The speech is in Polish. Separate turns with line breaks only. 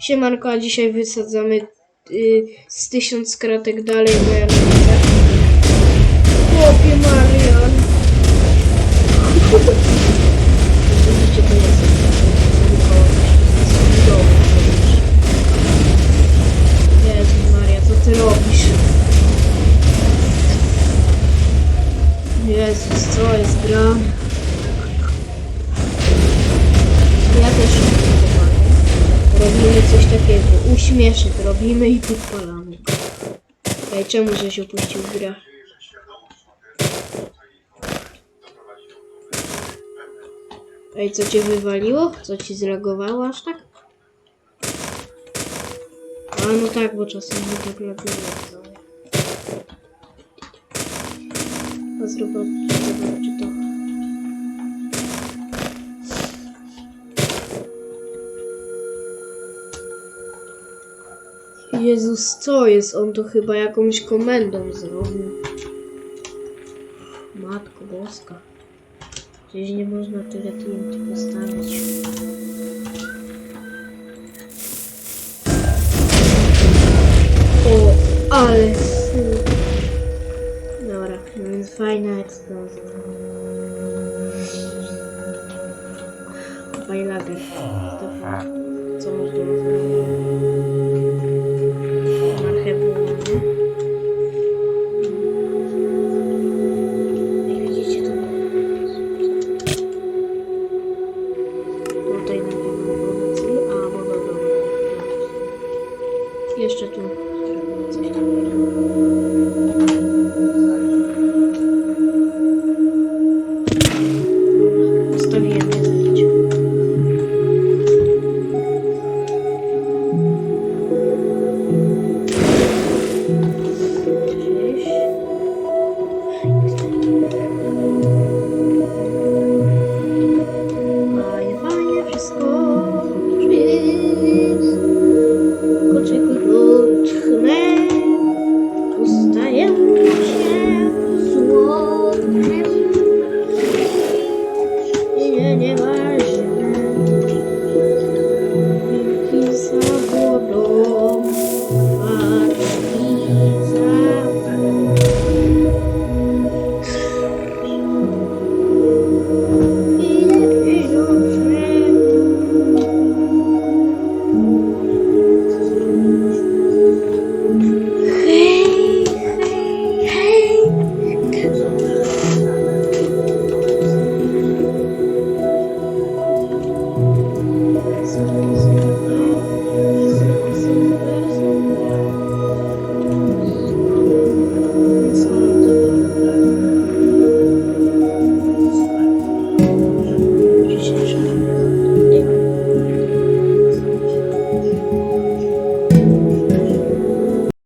Siemanko, a dzisiaj wysadzamy y, z tysiąc kratek dalej, bo ja takiego. Uśmieszek robimy i podpalamy. Ej, czemu żeś opuścił grę? Ej, co cię wywaliło? Co ci zreagowało aż tak? A no tak, bo czasem mi tak laguje. A zobaczę, zobaczę to. Jezus, co jest? On to chyba jakąś komendą zrobił. Matko boska. Gdzieś nie można tyle TNT postawić. O, ale. Dobra, no więc fajna eksplozja. Fajlager. Co można zrobić? jeszcze tu.